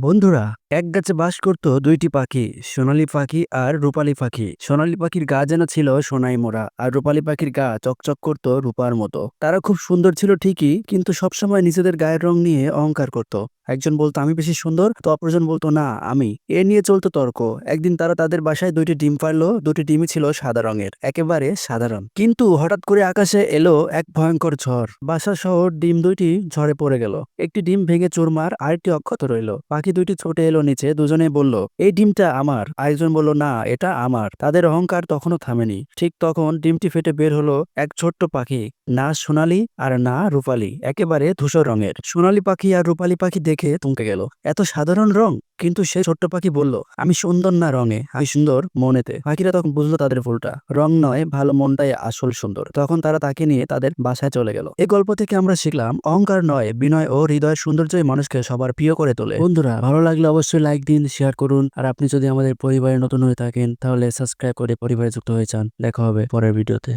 বন্ধুরা এক গাছে বাস করত দুইটি পাখি, সোনালী পাখি আর রূপালী পাখি। সোনালী পাখির গা যেন ছিল সোনাই মোড়া আর রূপালী পাখির গা চকচক করত রূপার মতো। তারা খুব সুন্দর ছিল ঠিকই, কিন্তু সবসময় নিজেদের গায়ের রং নিয়ে অহংকার করত। একজন বলতো, আমি বেশি সুন্দর? তো অপরজন বলতো, না, আমি। এ নিয়ে চলতো তর্ক। একদিন তারা তাদের বাসায় দুইটি ডিম পারল দুটি ডিমই ছিল সাদা রঙের, একেবারে সাধারণ। কিন্তু হঠাৎ করে আকাশে এলো এক ভয়ঙ্কর ঝড়। বাসা শহর ডিম দুইটি ঝড়ে পড়ে গেল। একটি ডিম ভেঙে চুরমার আরেকটি অক্ষত রইল। পাখি দুইটি ছোটে এলো নিচে দুজনে বলল, এই ডিমটা আমার। আরেকজন বলল, না, এটা আমার। তাদের অহংকার তখনও থামেনি। ঠিক তখন ডিমটি ফেটে বের হলো এক ছোট্ট পাখি, না সোনালি আর না রূপালি, একেবারে ধূসর রঙের। সোনালি পাখি আর রূপালি পাখি দেখে তুমকে গেল। এত সাধারণ রং! কিন্তু সে ছোট্ট পাখি বলল, আমি সুন্দর না রঙে, আমি সুন্দর মনেতে। পাখিরা তখন বুঝলো তাদের ভুলটা। রং নয়, ভালো মনটাই আসল সুন্দর। তখন তারা তাকে নিয়ে তাদের বাসায় চলে গেল। এই গল্প থেকে আমরা শিখলাম, অহংকার নয়, বিনয় ও হৃদয়ের সৌন্দর্যই মানুষকে সবার প্রিয় করে তোলে। বন্ধুরা, ভালো লাগলে অবশ্যই লাইক দিন, শেয়ার করুন। আর আপনি যদি আমাদের পরিবারে নতুন হয়ে থাকেন, তাহলে সাবস্ক্রাইব করে পরিবারে যুক্ত হয়ে যান। দেখা হবে পরের ভিডিওতে।